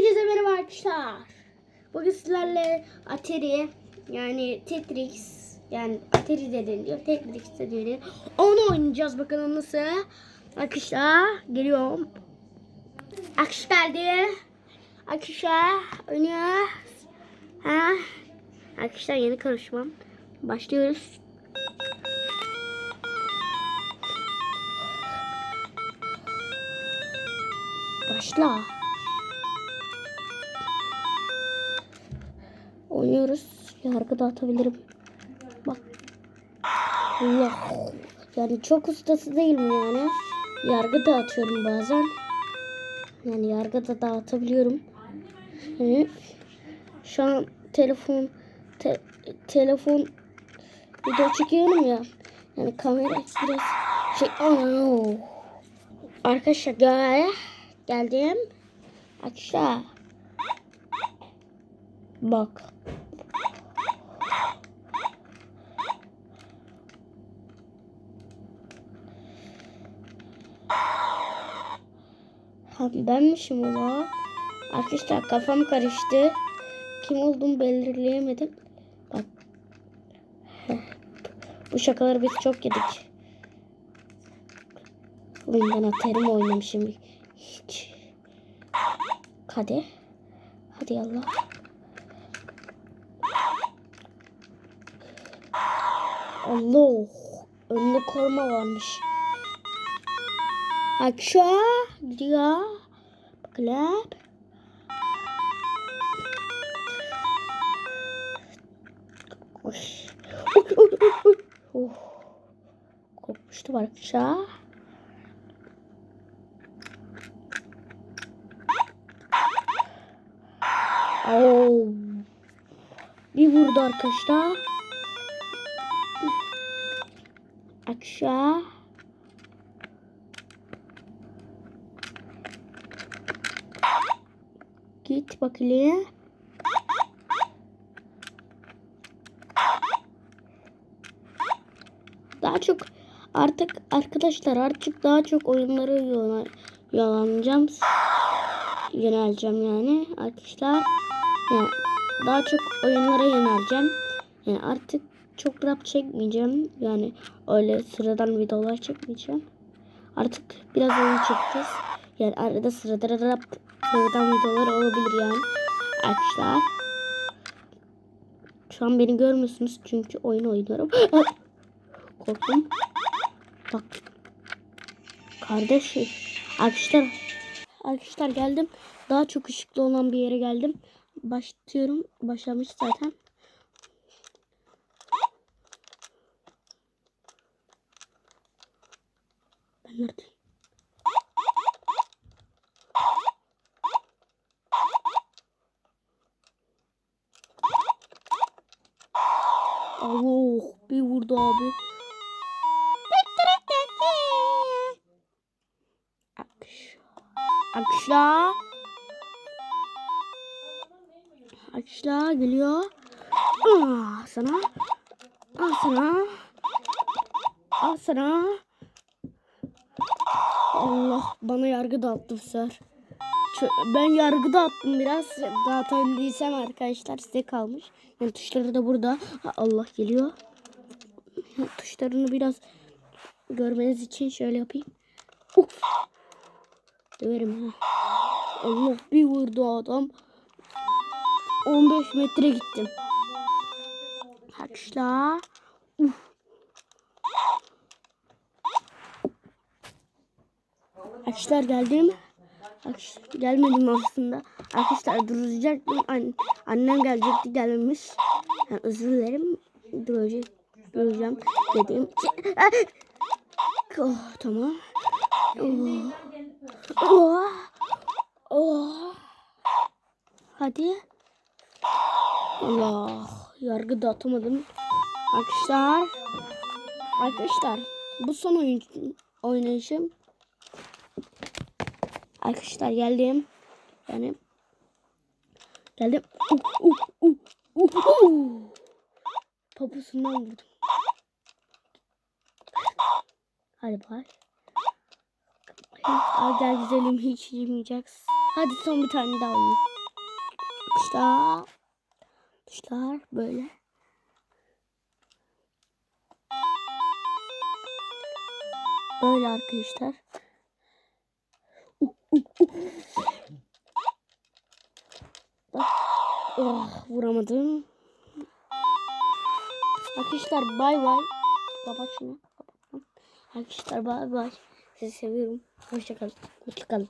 Hepinize merhaba arkadaşlar. Bugün sizlerle Atari yani Tetris yani Atari de deniliyor. Tetris de deniliyor. Onu oynayacağız bakalım nasıl. Arkadaşlar geliyorum. Arkadaşlar geldi. Arkadaşlar oynuyoruz. Ha? Arkadaşlar yeni karışmam. Başlıyoruz. Başla. Oynuyoruz. Yargı dağıtabilirim. Bak. Allah. Yani çok ustası değilim yani. Yargı dağıtıyorum bazen. Yani yargı da dağıtabiliyorum. Yani şu an telefon te- telefon video çekiyorum ya. Yani kamera biraz şey Aa! Arkadaşlar gel geldim. Aşağı. Bak. Ha, benmişim o zaman. Arkadaşlar kafam karıştı. Kim olduğumu belirleyemedim. Bak. Bu şakaları biz çok yedik. Oyundan atarım oynamışım. Hiç. Hadi. Hadi Allah. Allah. Önünde koruma varmış. Akşa gidiyor. Bakalım. Oy. Oy, oy, oy, oy. Oh. Korkmuştum arkadaşlar. Oo. Bir vurdu arkadaşlar. Aşağı. Git bakalım. Daha çok artık arkadaşlar artık daha çok oyunlara yola- yalanacağım. Yöneleceğim yani arkadaşlar. Yani daha çok oyunlara yöneleceğim. Yani artık çok rap çekmeyeceğim. Yani öyle sıradan videolar çekmeyeceğim. Artık biraz oyun çekeceğiz. Yani arada sırada rap sıradan videolar olabilir yani. Arkadaşlar. Şu an beni görmüyorsunuz çünkü oyun oynuyorum. Korktum. Bak. Kardeşim. Arkadaşlar. Arkadaşlar geldim. Daha çok ışıklı olan bir yere geldim. Başlıyorum. Başlamış zaten. Ben neredeyim? Allah bir vurdu abi. Akş. Akşa. Akşa geliyor. Ah sana. Al sana. Al sana. Allah bana yargı dağıttı bu sefer. Ben yargı dağıttım biraz. Dağıtabildiysem arkadaşlar size kalmış. Yani tuşları da burada. Ha, Allah geliyor. Tuşlarını biraz görmeniz için şöyle yapayım. Uf. Döverim ha. Allah bir vurdu adam. 15 metre gittim. Haçla. Uf. Arkadaşlar geldim. Arkadaşlar, gelmedim aslında. Arkadaşlar duracaktım. An annem gelecekti gelmemiş. Yani özür dilerim. Duracak, duracağım dedim. Oh, tamam. Oh. Oh. Oh. Hadi. Allah. Yargı dağıtamadım. Arkadaşlar. Arkadaşlar. Bu son oyun oynayışım. Arkadaşlar geldim. Yani geldim. Uh, uh, uh, uh, uh. Poposundan vurdum. Hadi bay. Gel güzelim hiç yemeyeceksin. Hadi son bir tane daha oynayayım. Arkadaşlar. Arkadaşlar böyle. Böyle arkadaşlar. Uh, uh, uh. Bak. Oh, vuramadım. Arkadaşlar bay bay. Kapat şunu. Arkadaşlar bay bay. Sizi seviyorum. Hoşçakalın. Hoşçakalın.